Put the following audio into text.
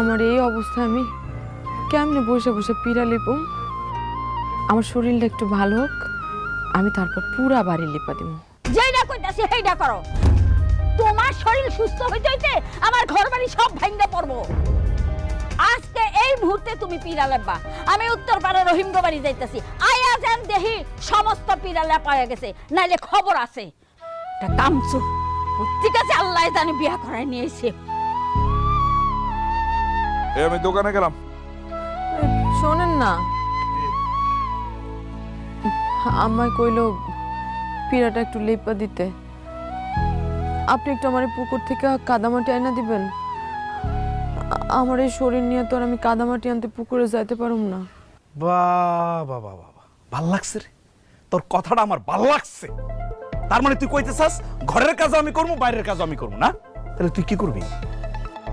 আমার এই অবস্থা আমি কেমনে বসে বসে পিড়া লিপুম আমার শরীরটা একটু ভালো হোক, আমি তারপর পুরা বাড়ি লিপা দিব। যেইটা কইতাছি সেইটা করো। তোমার শরীর সুস্থ হইতে হইতে আমার ঘর বাড়ি সব ভাঙ্গা পড়ব। আজকে এই মুহূর্তে তুমি পিড়া লেপবা। আমি উত্তর পাড়া রহিমগো বাড়ি যাইতাছি। আয়া যেন দেহি, সমস্ত পিড়া লেপা গেছে। নাইলে খবর আছে। এটা কামচুর ঠিক আছে আল্লাহ জানি বিয়া করাই নিয়ে এসে এ আমি দোকানে গেলাম। শোনেন না। আমায় কইলো পিড়াটা একটু লেপা দিতে। আপনি একটু আমার পুকুর থেকে কাদামাটি আয়না দিবেন। আমার এই শরীর নিয়ে তো আর আমি কাদামাটি আনতে পুকুরে যাইতে পারুম না। বাহ বাহ বাহ বাহ বাহ। ভালো লাগছে রে। তোর কথাটা আমার ভালো লাগছে। তার মানে তুই কইতে চাস ঘরের কাজ আমি করব বাইরের কাজ আমি করব না? তাহলে তুই কি করবি?